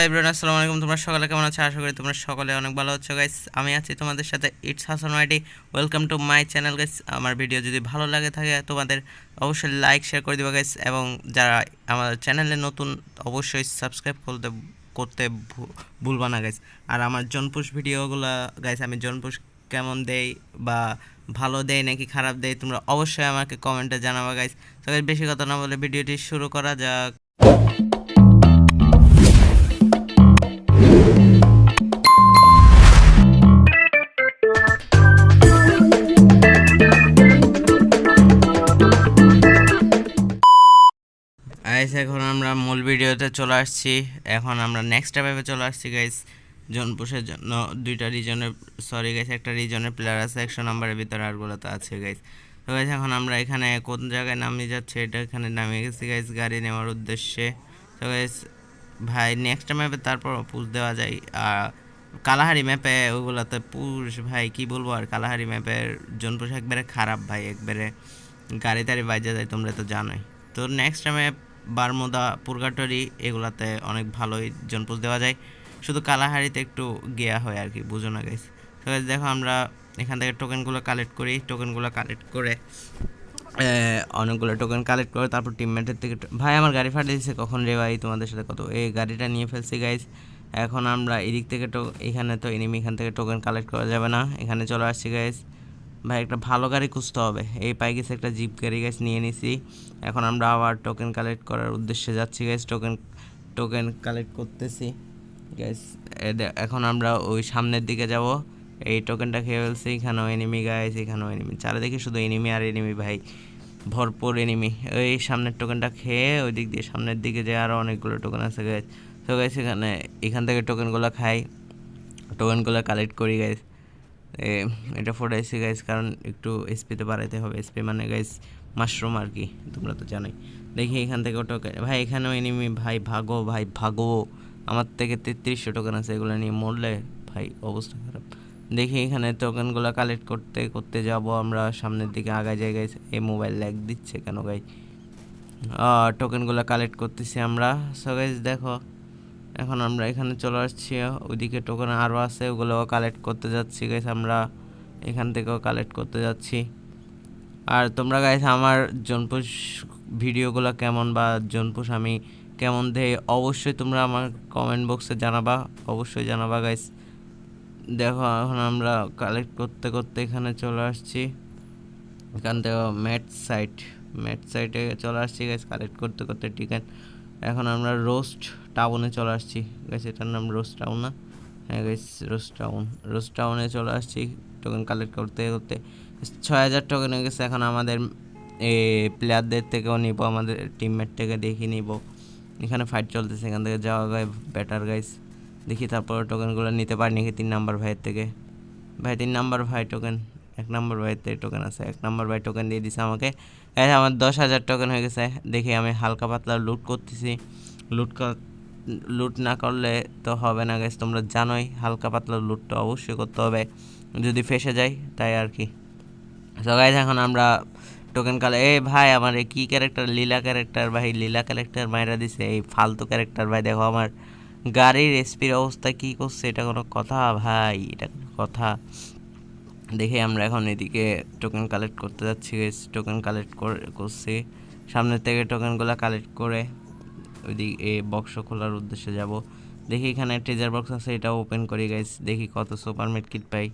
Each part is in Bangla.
এভরিওয়ান আসসালামু আলাইকুম। তোমরা সকালে কেমন আছো? আশা করি তোমরা সকলে অনেক ভালো আছো গাইস আমি আছি তোমাদের সাথে it's Hasan YT welcome to my channel guys আমার ভিডিও যদি ভালো লাগে থাকে, তোমাদের অবশ্যই লাইক শেয়ার করে দিবা গাইস এবং যারা আমার চ্যানেলে নতুন, অবশ্যই সাবস্ক্রাইব করতে করতে ভুলবা না গাইস আর আমার জনপুষ ভিডিওগুলো গাইস আমি জনপুষ কেমন দেই বা ভালো দেয় নাকি খারাপ দেয় তোমরা অবশ্যই আমাকে কমেন্টে জানাবা গাইস তো বেশি কথা না বলে ভিডিওটি শুরু করা যাক। গাইস এখন আমরা মূল ভিডিওতে চলে আসছি। এখন আমরা নেক্সট স্টেপে চলে আসছি গাইস জনপুষের জন্য দুইটা রিজনের সরি গাইস একটা রিজনের প্লেয়ার আছে, একশো নম্বরের ভিতরে আরগুলো তো আছে গাইস তো গাইস এখন আমরা এখানে কোন জায়গায় নামিয়ে যাচ্ছে, এটা এখানে নামিয়ে গেছি গাইস গাড়ি নেওয়ার উদ্দেশ্যে। তো গাইস ভাই নেক্সট ম্যাপে তারপর পুষ দেওয়া যায়। আর কালাহারি ম্যাপে ওগুলোতে পুষ ভাই, কি বলব? আর কালাহারি ম্যাপের জনপুষ একবারে খারাপ, ভাই, একবারে গাড়ি টাড়ি বাজে যায়, তোমরা তো জানোই। তো নেক্সট টাইমে বারমুদা পুরগাটরি এগুলাতে অনেক ভালোই জনপোজ দেওয়া যায়। শুধু কালাহারিতে একটু গেয়া হয় আর কি, বুঝো না গাইস তো দেখো আমরা এখান থেকে টোকেনগুলো কালেক্ট করি টোকেনগুলো কালেক্ট করে অনেকগুলো টোকেন কালেক্ট করে, তারপর টিমমেটের থেকে ভাই, আমার গাড়ি ফাটিয়ে দিয়েছে কখন রে ভাই তোমাদের সাথে কত এই গাড়িটা নিয়ে ফেলছি গাইস এখন আমরা এদিক থেকে এখানে তো এনিমি এখান থেকে টোকেন কালেক্ট করা যাবে না। এখানে চলে আসছি গাইস ভাই, একটা ভালো গাড়ি খুঁজতে হবে। এই পাই গেছে একটা জিপ গাড়ি গাইস নিয়ে নিছি। এখন আমরা আবার টোকেন কালেক্ট করার উদ্দেশ্যে যাচ্ছি গাইস টোকেন টোকেন কালেক্ট করতেছি। গাইস এখন আমরা ওই সামনের দিকে যাব। এই টোকেনটা খেয়ে ফেলছি, এখানেও এনিমি গাইস এখানেও এনিমি চারিদিকে শুধু এনিমি আর এনিমি ভাই। ভরপুর এনিমি ওই সামনের টোকেনটা খেয়ে ওই দিক দিয়ে সামনের দিকে যে আরও অনেকগুলো টোকেন আছে গাইস তো গাইস এখানে, এখান থেকে টোকেনগুলো খাই। টোকেনগুলো কালেক্ট করি গাইস এটা ফোটাইছি গাইস কারণ একটু এসপিতে বাড়াইতে হবে। এসপি মানে গাইস মাশরুম আর কি, তোমরা তো জানোই। দেখি এখান থেকে টোকেন ভাই, এখানেও এনিমি ভাই, ভাগো ভাই, ভাগো। আমার থেকে তেত্রিশশো টোকেন আছে, এগুলো নিয়ে মরলে ভাই, অবস্থা খারাপ। দেখি এখানে টোকেনগুলো কালেক্ট করতে করতে যাব আমরা, সামনের দিকে আগায় যাই গাইস এই মোবাইল ল্যাগ দিচ্ছে কেন গাই টোকেনগুলো কালেক্ট করতেছি আমরা। সো গাইস দেখো এখন আমরা এখানে চলে আসছি। ওইদিকে টোকেন আরও আছে, ওগুলোও কালেক্ট করতে যাচ্ছি গাইস আমরা এখান থেকেও কালেক্ট করতে যাচ্ছি। আর তোমরা গাইস আমার জনপুষ ভিডিওগুলো কেমন বা জনপুষ আমি কেমন দেই, অবশ্যই তোমরা আমার কমেন্ট বক্সে জানাবা, অবশ্যই জানাবা গাইস দেখো, এখন আমরা কালেক্ট করতে করতে এখানে চলে আসছি। এখান থেকে ম্যাট সাইট ম্যাট সাইটে চলে আসছি গাইস কালেক্ট করতে করতে টিকেট এখন আমরা রোস্ট টাউনে চলে আসছি। গাইস এটার নাম রোস্ট টাউন না। হ্যাঁ গাইস রোস্ট টাউন রোস্ট টাউনে চলে আসছি টোকেন কালেক্ট করতে করতে। ছয় হাজার টোকেন হয়ে গেছে এখন আমাদের এই প্লেয়ারদের থেকেও নিব, আমাদের টিমমেট থেকে দেখি নিব। এখানে ফাইট চলতেছে, এখান থেকে যাওয়া গায়ে ব্যাটার গাইস দেখি তারপর টোকেনগুলো নিতে পারি নাকি, তিন নাম্বার ভাইয়ের থেকে। ভাই, তিন নাম্বার ভাই টোকেন এক নাম্বার থেকে টোকেন আছে, এক নাম্বার ভাই টোকেন দিয়ে দিছে আমাকে। আমার দশ হাজার টোকেন হয়ে গেছে, দেখি আমি হালকা পাতলা লুট করতেছি। লুট লুট না করলে তো হবে না গেছে তোমরা জানোই হালকা পাতলা লুটটা অবশ্যই করতে হবে, যদি ফেসে যায় তাই আর কি। তো এখন আমরা টোকেন কালে এই ভাই আমার এই কী ক্যারেক্টার লীলা ক্যারেক্টার ভাই, লীলা ক্যারেক্টার মাইরা দিছে, এই ফালতু ক্যারেক্টার ভাই, দেখো আমার গাড়ির এসপির অবস্থা কী করছে, এটা কোনো কথা ভাই, এটা কোনো কথা। দেখে আমরা এখন এদিকে টোকেন কালেক্ট করতে যাচ্ছি টোকেন কালেক্ট করছি। সামনের থেকে টোকেনগুলো কালেক্ট করে ওইদিকে এ বক্স খোলার উদ্দেশ্যে যাব। দেখি এখানে ট্রেজার বক্স আছে এটা ওপেন করি গাইস দেখি কত সুপার মেড কিট পাই।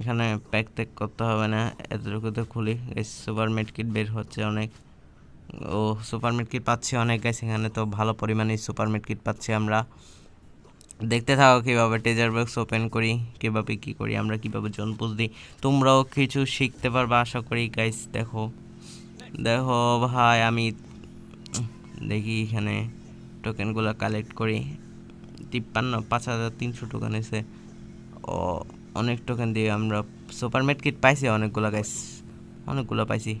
এখানে প্যাক ট্যাক করতে হবে না, এতটুকু তো খুলি। গাইস সুপার মেড কিট বের হচ্ছে অনেক। ও সুপার মেড কিট পাচ্ছি অনেক গাইস এখানে তো ভালো পরিমাণে সুপার মেড কিট পাচ্ছি আমরা। দেখতে থাকো কীভাবে ট্রেজার বক্স ওপেন করি, কীভাবে কী করি, আমরা কীভাবে জনপুষ দিই তোমরাও কিছু শিখতে পারবে, আশা করি গাইস দেখো। দেখো ভাই, আমি দেখি এখানে টোকেনগুলো কালেক্ট করি। তিপ্পান্ন, পাঁচ হাজার তিনশো টোকেন এসে ও, অনেক টোকেন দিয়ে আমরা সুপার কিট পাইছি অনেকগুলো গাইস অনেকগুলো পাইছি।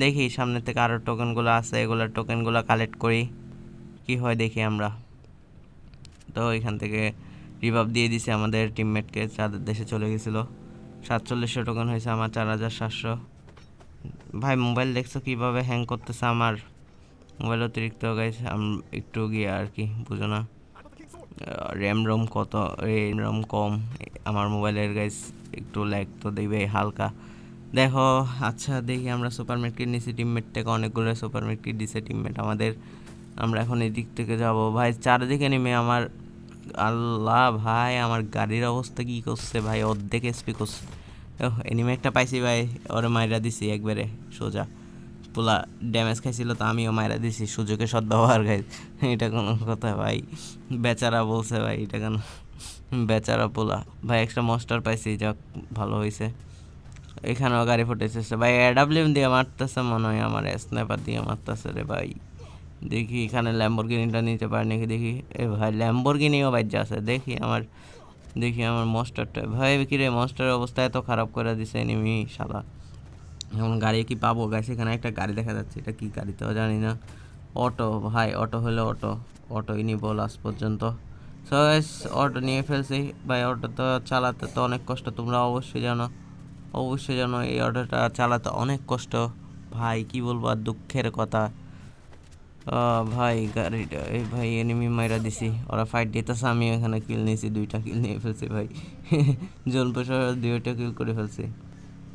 দেখি, সামনে থেকে আরও টোকেনগুলো আছে, এগুলো টোকেনগুলো কালেক্ট করি। কি হয় দেখি আমরা। তো এখান থেকে রিভাব দিয়ে দিছে আমাদের টিমমেটকে যাদের দেশে চলে গেছিল। সাতচল্লিশশো টোকেন হয়েছে আমার, চার হাজার সাতশো। ভাই মোবাইল দেখছ কীভাবে হ্যাং করতেছে আমার? মোবাইল অতিরিক্ত গাইছে একটু গিয়ে আর কি, বুঝো না। র্যাম রোম কত? র্যাম রোম কম। আমার মোবাইলের গাইস একটু ল্যাগ তো দেখবে হালকা। দেখো আচ্ছা দেখি আমরা সুপার মার্কেট নিয়েছি টিমমেট থেকে অনেকগুলো সুপার মার্কেট দিছে টিমমেট আমাদের। আমরা এখন এদিক থেকে যাব। ভাই, চারিদিকে নেমে আমার, আল্লাহ ভাই, আমার গাড়ির অবস্থা কি করছে ভাই? অর্ধেক এসপি করছে। এনিমে একটা পাইছি ভাই, ওরে মাইরা দিছি একবারে, সোজা। পোলা ড্যামেজ খাইছিল তো আমিও মাইরা দিছি, সুযোগে সদ্ব্যবহার গাই এটা কোনো কথা ভাই। বেচারা বলছে ভাই, এটা কেন? বেচারা পোলা। ভাই, একটা মস্টার পাইছি, যাক, ভালো হয়েছে এখানেও গাড়ি ফুটেছে। ভাই এডাব্লিউ দিয়ে মারতেছে মনে হয়, আমার স্ন্যাপার দিয়ে মারতেছে রে ভাই। দেখি এখানে ল্যাম্বরগিনিটা নিতে পারি নাকি, দেখি। এ ভাই ল্যাম্বরগিনিও বাজ্যা আছে, দেখি আমার দেখি আমার মস্টারটা ভাই কি রে মস্টারের অবস্থা এত খারাপ করে দিছে এনিমি শালা। এখন গাড়ি কি পাবো? গাছ এখানে একটা গাড়ি দেখা যাচ্ছে, এটা কি গাড়ি তো জানি না। অটো, ভাই, অটো হলো অটো। অটোই নিব লাস্ট পর্যন্ত। সো অটো নিয়ে ফেলছি। ভাই, অটো তো চালাতে তো অনেক কষ্ট, তোমরা অবশ্যই জানো। অবশ্যই জানো, এই অটোটা চালাতে অনেক কষ্ট। ভাই, কি বলব, আর দুঃখের কথা। ভাই গাড়িটা এই ভাই এনিমি মাইরা দিছি। ওরা ফাইট দিতেছে আমি এখানে কিল নিয়েছি, দুইটা কিল নিয়ে ফেলছি ভাই। জন পেশার দুইটা কিল করে ফেলছি।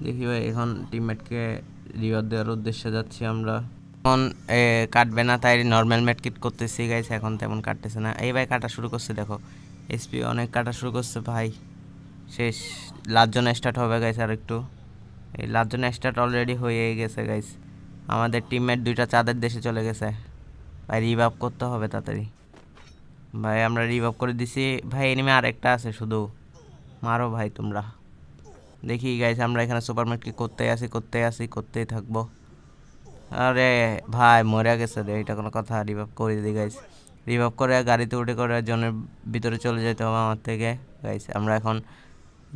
দেখি ভাই, এখন টিমমেটকে রিওয়ার্ড দেওয়ার উদ্দেশ্যে যাচ্ছি আমরা। এখন কাটবে না, তাই নর্মাল ম্যাট কিট করতেছি গাইছে এখন তেমন কাটতেছে না। এই ভাই, কাটা শুরু করছে, দেখো। এসপি অনেক কাটা শুরু করছে, ভাই। শেষ লাস্টজন স্টার্ট হবে গাইস আর একটু। এই লাস্টজন স্টার্ট অলরেডি হয়ে গেছে গাইস আমাদের টিমমেট দুইটা চাঁদের দেশে চলে গেছে। ভাই রিভাব করতে হবে তাড়াতাড়ি। ভাই, আমরা রিভাব করে দিছি। ভাই এনিমে আরেকটা আছে শুধু। মারো ভাই তোমরা। দেখি গাইস আমরা এখানে সুপার মার্কেট করতে আসি করতে আসি করতেই থাকব। আরে ভাই, মরে গেছে রে, এটা কোনো কথা। রিভাব করে দিই গাইস রিভাব করে, গাড়িতে উঠে করে, জনের ভিতরে চলে যেতে হবে আমার থেকে। গাইস আমরা এখন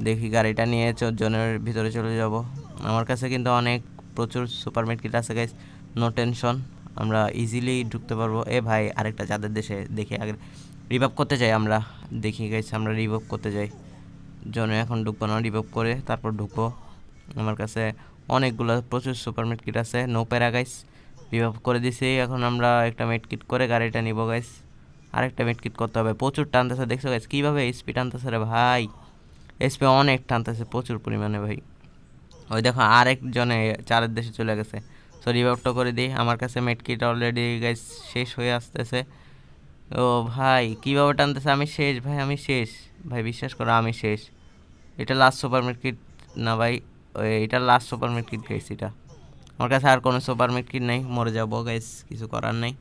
দেখি গাড়িটা নিয়ে জনের ভিতরে চলে যাব। আমার কাছে কিন্তু অনেক প্রচুর সুপার মার্কেট আছে গাইস নো টেনশন আমরা ইজিলি ঢুকতে পারব। এ ভাই, আরেকটা যাদের দেশে দেখি আগে। রিভাব করতে যাই আমরা। দেখি গাইস আমরা রিভাব করতে যাই। জনে এখন ঢুকবো না রিভাব করে তারপর ঢুকবো। আমার কাছে অনেকগুলো প্রচুর সুপার কিট আছে। নো প্যারা গাইস রিভাব করে দিছি। এখন আমরা একটা কিট করে গাড়িটা নিব গাইস আরেকটা কিট করতে হবে। প্রচুর টানতেছে, দেখছ গাইস কীভাবে স্পি টানতেছে রে ভাই? এসপি অনেক টানতেছে, প্রচুর পরিমাণে ভাই। ওই দেখো, আরেকজনে চারের দেশে চলে গেছে। সো রিভাবটা করে দিই। আমার কাছে কিট অলরেডি গাইস শেষ হয়ে আসতেছে। ও ভাই, কীভাবে টানতেছে? আমি শেষ, ভাই, আমি শেষ। ভাই, বিশ্বাস করো, আমি শেষ। এটা লাস্ট সুপার মার্কেট না ভাই এটা লাস্ট সুপার মার্কেট গাইস এটা। আমার কাছে আর কোনো সুপার মার্কেট নেই। মরে যাব গাইস কিছু করার নেই।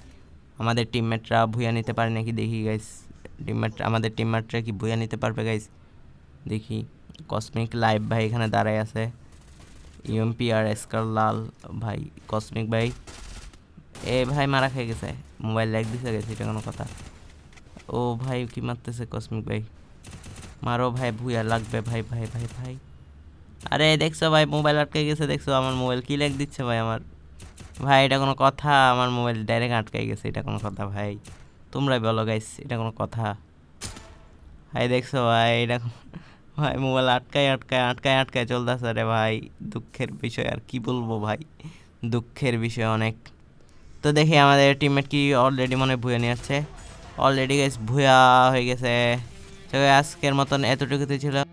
আমাদের টিমমেটরা ভুয়া নিতে পারে নাকি দেখি গাইস টিমমেট আমাদের টিমমেটরা কি ভুয়া নিতে পারবে গাইস দেখি। কসমিক লাইভ ভাই, এখানে দাঁড়ায় আছে। ইউএমপি আর এসকার লাল ভাই, কসমিক ভাই। এ ভাই মারা খেয়ে গেছে, মোবাইল ল্যাগ দিছে গেছে, এটা কোনো কথা। ও ভাই কি মারতেছে কসমিক ভাই? মারো ভাই, ভুয়া লাগবে, ভাই ভাই ভাই ভাই। আরে দেখছ ভাই, মোবাইল আটকে গেছে, দেখছ আমার মোবাইল কি ল্যাগ দিচ্ছে ভাই আমার? ভাই, এটা কোনো কথা, আমার মোবাইল ডাইরেক্ট আটকে গেছে, এটা কোনো কথা ভাই। তোমরাই বলো গাইস এটা কোনো কথা। ভাই, দেখছ ভাই, এটা ভাই, মোবাইল আটকায় আটকায় আটকায় আটকায় চলতেছে রে ভাই। দুঃখের বিষয় আর কি বলব ভাই? দুঃখের বিষয় অনেক। তো দেখি আমাদের টিমমেট কি অলরেডি মনে ভুয়ে নিয়ে আসছে। অলরেডি গেছে ভুয়া হয়ে গেছে। তো আজকের মতন এতটুকুতে ছিল।